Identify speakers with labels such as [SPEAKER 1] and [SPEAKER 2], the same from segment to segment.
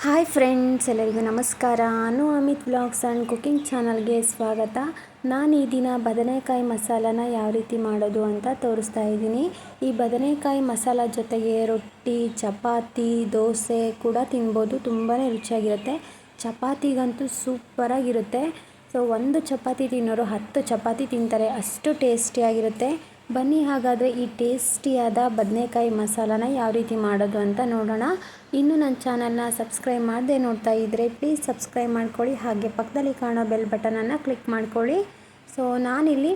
[SPEAKER 1] Hi friends, ಎಲ್ಲರಿಗೂ ನಮಸ್ಕಾರ. Anu Amit blogs and cooking ಚಾನಲ್ಗೆ ಸ್ವಾಗತ. ನಾನು ಈ ದಿನ ಬದನೆಕಾಯಿ ಮಸಾಲನ ಯಾವ ರೀತಿ ಮಾಡೋದು ಅಂತ ತೋರಿಸ್ತಾ ಇದ್ದೀನಿ. ಈ ಬದನೆಕಾಯಿ ಮಸಾಲ ಜೊತೆಗೆ ರೊಟ್ಟಿ, ಚಪಾತಿ, ದೋಸೆ ಕೂಡ ತಿನ್ಬೋದು. ತುಂಬಾ ರುಚಿಯಾಗಿರುತ್ತೆ. ಚಪಾತಿಗಂತೂ ಸೂಪರಾಗಿರುತ್ತೆ. ಸೊ, ಒಂದು ಚಪಾತಿ ತಿನ್ನೋರು ಹತ್ತು ಚಪಾತಿ ತಿಂತಾರೆ. ಅಷ್ಟು ಟೇಸ್ಟಿಯಾಗಿರುತ್ತೆ. ಬನ್ನಿ, ಹಾಗಾದರೆ ಈ ಟೇಸ್ಟಿಯಾದ ಬದನೆಕಾಯಿ ಮಸಾಲನ ಯಾವ ರೀತಿ ಮಾಡೋದು ಅಂತ ನೋಡೋಣ. ಇನ್ನು ನನ್ನ ಚಾನಲ್ನ ಸಬ್ಸ್ಕ್ರೈಬ್ ಮಾಡದೆ ನೋಡ್ತಾ ಇದ್ದರೆ ಪ್ಲೀಸ್ ಸಬ್ಸ್ಕ್ರೈಬ್ ಮಾಡ್ಕೊಳ್ಳಿ, ಹಾಗೆ ಪಕ್ಕದಲ್ಲಿ ಕಾಣೋ ಬೆಲ್ ಬಟನನ್ನು ಕ್ಲಿಕ್ ಮಾಡ್ಕೊಳ್ಳಿ. ಸೊ, ನಾನಿಲ್ಲಿ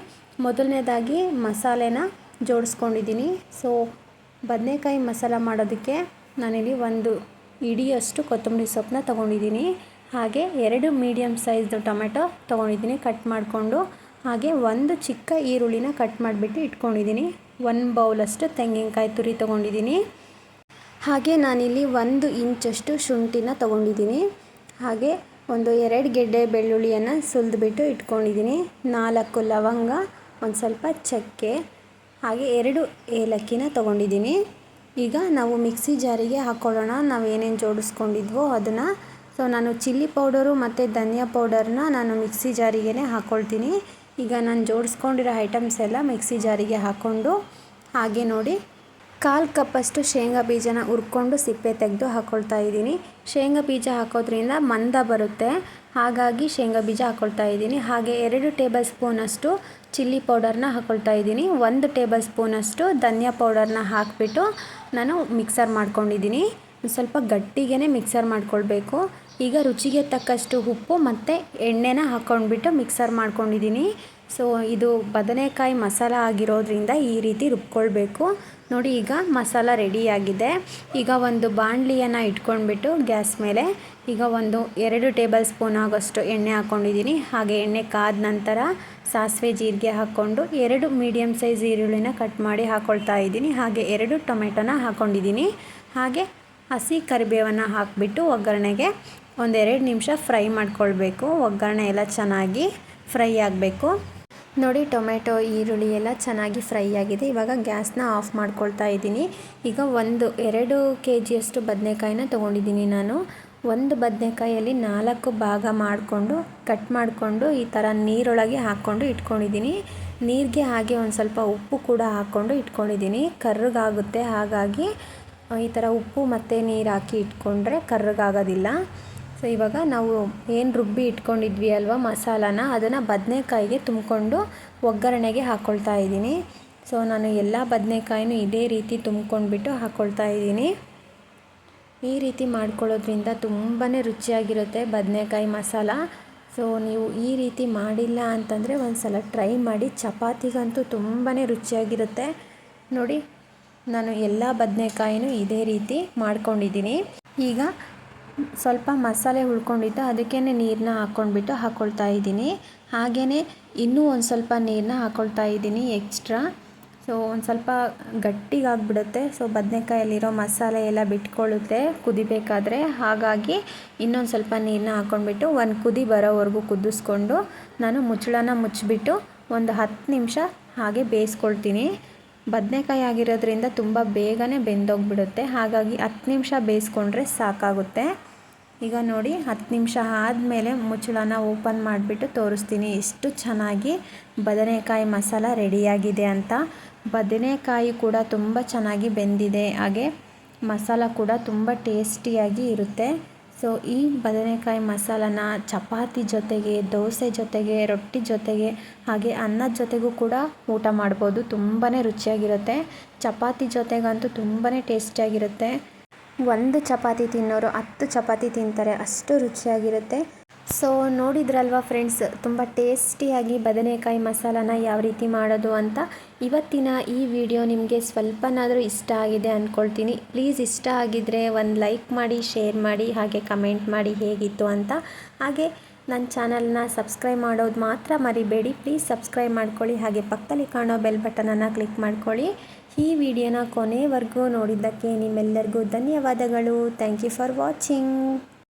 [SPEAKER 1] ಮೊದಲನೇದಾಗಿ ಮಸಾಲೆನ ಜೋಡಿಸ್ಕೊಂಡಿದ್ದೀನಿ. ಸೊ, ಬದನೆಕಾಯಿ ಮಸಾಲ ಮಾಡೋದಕ್ಕೆ ನಾನಿಲ್ಲಿ ಒಂದು ಇಡಿಯಷ್ಟು ಕೊತ್ತಂಬರಿ ಸೊಪ್ಪನ್ನ ತೊಗೊಂಡಿದ್ದೀನಿ. ಹಾಗೆ ಎರಡು ಮೀಡಿಯಮ್ ಸೈಜ್ದು ಟೊಮೆಟೊ ತೊಗೊಂಡಿದ್ದೀನಿ, ಕಟ್ ಮಾಡಿಕೊಂಡು. ಹಾಗೆ ಒಂದು ಚಿಕ್ಕ ಈರುಳ್ಳಿನ ಕಟ್ ಮಾಡಿಬಿಟ್ಟು ಇಟ್ಕೊಂಡಿದ್ದೀನಿ. ಒಂದು ಬೌಲಷ್ಟು ತೆಂಗಿನಕಾಯಿ ತುರಿ ತೊಗೊಂಡಿದ್ದೀನಿ. ಹಾಗೆ ನಾನಿಲ್ಲಿ ಒಂದು ಇಂಚಷ್ಟು ಶುಂಠಿನ ತೊಗೊಂಡಿದ್ದೀನಿ. ಹಾಗೆ ಒಂದು ಎರಡು ಗೆಡ್ಡೆ ಬೆಳ್ಳುಳ್ಳಿಯನ್ನು ಸುಲಿದ್ಬಿಟ್ಟು ಇಟ್ಕೊಂಡಿದ್ದೀನಿ. ನಾಲ್ಕು ಲವಂಗ, ಒಂದು ಸ್ವಲ್ಪ ಚಕ್ಕೆ, ಹಾಗೆ ಎರಡು ಏಲಕ್ಕಿನ ತೊಗೊಂಡಿದ್ದೀನಿ. ಈಗ ನಾವು ಮಿಕ್ಸಿ ಜಾರಿಗೆ ಹಾಕ್ಕೊಳ್ಳೋಣ ನಾವು ಏನೇನು ಜೋಡಿಸ್ಕೊಂಡಿದ್ವೋ ಅದನ್ನು. ಸೊ, ನಾನು ಚಿಲ್ಲಿ ಪೌಡರು ಮತ್ತು ಧನಿಯಾ ಪೌಡರ್ನ ನಾನು ಮಿಕ್ಸಿ ಜಾರಿಗೆ ಹಾಕ್ಕೊಳ್ತೀನಿ ಈಗ ನಾನು ಜೋಡಿಸ್ಕೊಂಡಿರೋ ಐಟಮ್ಸ್ ಎಲ್ಲ ಮಿಕ್ಸಿ ಜಾರಿಗೆ ಹಾಕ್ಕೊಂಡು ಹಾಗೆ ನೋಡಿ. ಕಾಲು ಕಪ್ಪಷ್ಟು ಶೇಂಗಾ ಬೀಜನ ಹುರ್ಕೊಂಡು ಸಿಪ್ಪೆ ತೆಗೆದು ಹಾಕ್ಕೊಳ್ತಾ ಇದ್ದೀನಿ. ಶೇಂಗಾ ಬೀಜ ಹಾಕೋದ್ರಿಂದ ಮಂದ ಬರುತ್ತೆ. ಹಾಗಾಗಿ ಶೇಂಗಾ ಬೀಜ ಹಾಕ್ಕೊಳ್ತಾ ಇದ್ದೀನಿ. ಹಾಗೆ ಎರಡು ಟೇಬಲ್ ಸ್ಪೂನಷ್ಟು ಚಿಲ್ಲಿ ಪೌಡರ್ನ ಹಾಕ್ಕೊಳ್ತಾ ಇದ್ದೀನಿ. ಒಂದು ಟೇಬಲ್ ಸ್ಪೂನಷ್ಟು ಧನಿಯಾ ಪೌಡರ್ನ ಹಾಕಿಬಿಟ್ಟು ನಾನು ಮಿಕ್ಸರ್ ಮಾಡ್ಕೊಂಡಿದ್ದೀನಿ. ಸ್ವಲ್ಪ ಗಟ್ಟಿಗೆ ಮಿಕ್ಸರ್ ಮಾಡ್ಕೊಳ್ಬೇಕು. ಈಗ ರುಚಿಗೆ ತಕ್ಕಷ್ಟು ಉಪ್ಪು ಮತ್ತು ಎಣ್ಣೆನ ಹಾಕ್ಕೊಂಡ್ಬಿಟ್ಟು ಮಿಕ್ಸರ್ ಮಾಡ್ಕೊಂಡಿದ್ದೀನಿ. ಸೊ ಇದು ಬದನೆಕಾಯಿ ಮಸಾಲ ಆಗಿರೋದ್ರಿಂದ ಈ ರೀತಿ ರುಬ್ಕೊಳ್ಬೇಕು. ನೋಡಿ, ಈಗ ಮಸಾಲ ರೆಡಿಯಾಗಿದೆ ಈಗ ಒಂದು ಬಾಣಲಿಯನ್ನು ಇಟ್ಕೊಂಡ್ಬಿಟ್ಟು ಗ್ಯಾಸ್ ಮೇಲೆ ಈಗ ಒಂದು ಎರಡು ಟೇಬಲ್ ಸ್ಪೂನ್ ಆಗೋಷ್ಟು ಎಣ್ಣೆ ಹಾಕ್ಕೊಂಡಿದ್ದೀನಿ ಹಾಗೆ ಎಣ್ಣೆ ಕಾದ ನಂತರ ಸಾಸಿವೆ ಜೀರಿಗೆ ಹಾಕ್ಕೊಂಡು ಎರಡು ಮೀಡಿಯಮ್ ಸೈಜ್ ಈರುಳ್ಳಿನ ಕಟ್ ಮಾಡಿ ಹಾಕ್ಕೊಳ್ತಾ ಇದ್ದೀನಿ. ಹಾಗೆ ಎರಡು ಟೊಮೆಟೊನ ಹಾಕ್ಕೊಂಡಿದ್ದೀನಿ ಹಾಗೆ ಹಸಿ ಕರಿಬೇವನ್ನು ಹಾಕಿಬಿಟ್ಟು ಒಗ್ಗರಣೆಗೆ ಒಂದೆರಡು ನಿಮಿಷ ಫ್ರೈ ಮಾಡ್ಕೊಳ್ಬೇಕು. ಒಗ್ಗರಣೆ ಎಲ್ಲ ಚೆನ್ನಾಗಿ ಫ್ರೈ ಆಗಬೇಕು. ನೋಡಿ, ಟೊಮೆಟೊ, ಈರುಳ್ಳಿ ಎಲ್ಲ ಚೆನ್ನಾಗಿ ಫ್ರೈ ಆಗಿದೆ. ಇವಾಗ ಗ್ಯಾಸ್ನ ಆಫ್ ಮಾಡ್ಕೊಳ್ತಾ ಇದ್ದೀನಿ. ಈಗ ಒಂದು, ಎರಡು ಕೆ ಜಿಯಷ್ಟು ಬದನೆಕಾಯಿನ ತೊಗೊಂಡಿದ್ದೀನಿ ನಾನು. ಒಂದು ಬದನೆಕಾಯಲ್ಲಿ ನಾಲ್ಕು ಭಾಗ ಮಾಡಿಕೊಂಡು, ಕಟ್ ಮಾಡಿಕೊಂಡು, ಈ ಥರ ನೀರೊಳಗೆ ಹಾಕ್ಕೊಂಡು ಇಟ್ಕೊಂಡಿದ್ದೀನಿ. ನೀರಿಗೆ ಹಾಗೆ ಒಂದು ಸ್ವಲ್ಪ ಉಪ್ಪು ಕೂಡ ಹಾಕ್ಕೊಂಡು ಇಟ್ಕೊಂಡಿದ್ದೀನಿ. ಕರ್ರಗಾಗುತ್ತೆ. ಹಾಗಾಗಿ ಈ ಥರ ಉಪ್ಪು ಮತ್ತು ನೀರು ಹಾಕಿ ಇಟ್ಕೊಂಡ್ರೆ ಕರ್ರಗಾಗೋದಿಲ್ಲ. ಸೊ ಇವಾಗ ನಾವು ಏನು ರುಬ್ಬಿ ಇಟ್ಕೊಂಡಿದ್ವಿ ಅಲ್ವಾ ಮಸಾಲಾನ, ಅದನ್ನು ಬದನೆಕಾಯಿಗೆ ತುಂಬಿಕೊಂಡು ಒಗ್ಗರಣೆಗೆ ಹಾಕ್ಕೊಳ್ತಾ ಇದ್ದೀನಿ. ಸೊ ನಾನು ಎಲ್ಲ ಬದನೆಕಾಯಿನೂ ಇದೇ ರೀತಿ ತುಂಬ್ಕೊಂಡ್ಬಿಟ್ಟು ಹಾಕ್ಕೊಳ್ತಾ ಇದ್ದೀನಿ. ಈ ರೀತಿ ಮಾಡ್ಕೊಳ್ಳೋದ್ರಿಂದ ತುಂಬಾ ರುಚಿಯಾಗಿರುತ್ತೆ ಬದನೆಕಾಯಿ ಮಸಾಲ. ಸೊ ನೀವು ಈ ರೀತಿ ಮಾಡಿಲ್ಲ ಅಂತಂದರೆ ಒಂದು ಸಲ ಟ್ರೈ ಮಾಡಿ, ಚಪಾತಿಗಂತೂ ತುಂಬಾ ರುಚಿಯಾಗಿರುತ್ತೆ. ನೋಡಿ, ನಾನು ಎಲ್ಲ ಬದನೆಕಾಯಿನೂ ಇದೇ ರೀತಿ ಮಾಡ್ಕೊಂಡಿದ್ದೀನಿ. ಈಗ ಸ್ವಲ್ಪ ಮಸಾಲೆ ಉಳ್ಕೊಂಡಿದ್ದು ಅದಕ್ಕೇ ನೀರನ್ನ ಹಾಕ್ಕೊಂಡ್ಬಿಟ್ಟು ಹಾಕ್ಕೊಳ್ತಾ ಇದ್ದೀನಿ. ಹಾಗೆಯೇ ಇನ್ನೂ ಒಂದು ಸ್ವಲ್ಪ ನೀರನ್ನ ಹಾಕ್ಕೊಳ್ತಾ ಇದ್ದೀನಿ ಎಕ್ಸ್ಟ್ರಾ. ಸೊ ಒಂದು ಸ್ವಲ್ಪ ಗಟ್ಟಿಗಾಗ್ಬಿಡುತ್ತೆ. ಸೊ ಬದನೆಕಾಯಲ್ಲಿರೋ ಮಸಾಲೆ ಎಲ್ಲ ಬಿಟ್ಕೊಳ್ಳುತ್ತೆ ಕುದಿಬೇಕಾದ್ರೆ. ಹಾಗಾಗಿ ಇನ್ನೊಂದು ಸ್ವಲ್ಪ ನೀರನ್ನ ಹಾಕ್ಕೊಂಡ್ಬಿಟ್ಟು ಒಂದು ಕುದಿ ಬರೋವರೆಗೂ ಕುದಿಸ್ಕೊಂಡು ನಾನು ಮುಚ್ಚಳನ ಮುಚ್ಚಿಬಿಟ್ಟು ಒಂದು ಹತ್ತು ನಿಮಿಷ ಹಾಗೆ ಬೇಯಿಸ್ಕೊಳ್ತೀನಿ. ಬದನೆಕಾಯಿ ಆಗಿರೋದ್ರಿಂದ ತುಂಬ ಬೇಗನೆ ಬೆಂದೋಗ್ಬಿಡುತ್ತೆ. ಹಾಗಾಗಿ ಹತ್ತು ನಿಮಿಷ ಬೇಯಿಸ್ಕೊಂಡ್ರೆ ಸಾಕಾಗುತ್ತೆ. ಈಗ ನೋಡಿ, ಹತ್ತು ನಿಮಿಷ ಆದಮೇಲೆ ಮುಚ್ಚಳನ ಓಪನ್ ಮಾಡಿಬಿಟ್ಟು ತೋರಿಸ್ತೀನಿ. ಎಷ್ಟು ಚೆನ್ನಾಗಿ ಬದನೆಕಾಯಿ ಮಸಾಲ ರೆಡಿಯಾಗಿದೆ ಅಂತ. ಬದನೆಕಾಯಿ ಕೂಡ ತುಂಬ ಚೆನ್ನಾಗಿ ಬೆಂದಿದೆ. ಹಾಗೆ ಮಸಾಲ ಕೂಡ ತುಂಬ ಟೇಸ್ಟಿಯಾಗಿ ಇರುತ್ತೆ. ಸೊ ಈ ಬದನೆಕಾಯಿ ಮಸಾಲನ ಚಪಾತಿ ಜೊತೆಗೆ, ದೋಸೆ ಜೊತೆಗೆ, ರೊಟ್ಟಿ ಜೊತೆಗೆ, ಹಾಗೆ ಅನ್ನದ ಜೊತೆಗೂ ಕೂಡ ಊಟ ಮಾಡ್ಬೋದು. ತುಂಬಾ ರುಚಿಯಾಗಿರುತ್ತೆ. ಚಪಾತಿ ಜೊತೆಗಂತೂ ತುಂಬಾ ಟೇಸ್ಟಿಯಾಗಿರುತ್ತೆ. ಒಂದು ಚಪಾತಿ ತಿನ್ನೋರು ಹತ್ತು ಚಪಾತಿ ತಿಂತಾರೆ. ಅಷ್ಟು ರುಚಿಯಾಗಿರುತ್ತೆ. ಸೊ ನೋಡಿದ್ರಲ್ವ ಫ್ರೆಂಡ್ಸ್ ತುಂಬ ಟೇಸ್ಟಿಯಾಗಿ ಬದನೆಕಾಯಿ ಮಸಾಲನ ಯಾವ ರೀತಿ ಮಾಡೋದು ಅಂತ? ಇವತ್ತಿನ ಈ ವಿಡಿಯೋ ನಿಮಗೆ ಸ್ವಲ್ಪನಾದರೂ ಇಷ್ಟ ಆಗಿದೆ ಅಂದ್ಕೊಳ್ತೀನಿ ಪ್ಲೀಸ್ ಇಷ್ಟ ಆಗಿದ್ದರೆ ಒಂದು ಲೈಕ್ ಮಾಡಿ ಶೇರ್ ಮಾಡಿ, ಹಾಗೆ ಕಮೆಂಟ್ ಮಾಡಿ ಹೇಗಿತ್ತು ಅಂತ. ಹಾಗೆ ನನ್ನ ಚಾನಲ್ನ ಸಬ್ಸ್ಕ್ರೈಬ್ ಮಾಡೋದು ಮಾತ್ರ ಮರಿಬೇಡಿ. ಪ್ಲೀಸ್ ಸಬ್ಸ್ಕ್ರೈಬ್ ಮಾಡ್ಕೊಳ್ಳಿ, ಹಾಗೆ ಪಕ್ಕದಲ್ಲಿ ಕಾಣೋ ಬೆಲ್ ಬಟನನ್ನು ಕ್ಲಿಕ್ ಮಾಡ್ಕೊಳ್ಳಿ. ಈ ವಿಡಿಯೋನ ಕೊನೆವರೆಗೂ ನೋಡಿದ್ದಕ್ಕೆ ನಿಮ್ಮೆಲ್ಲರಿಗೂ ಧನ್ಯವಾದಗಳು. Thank you for watching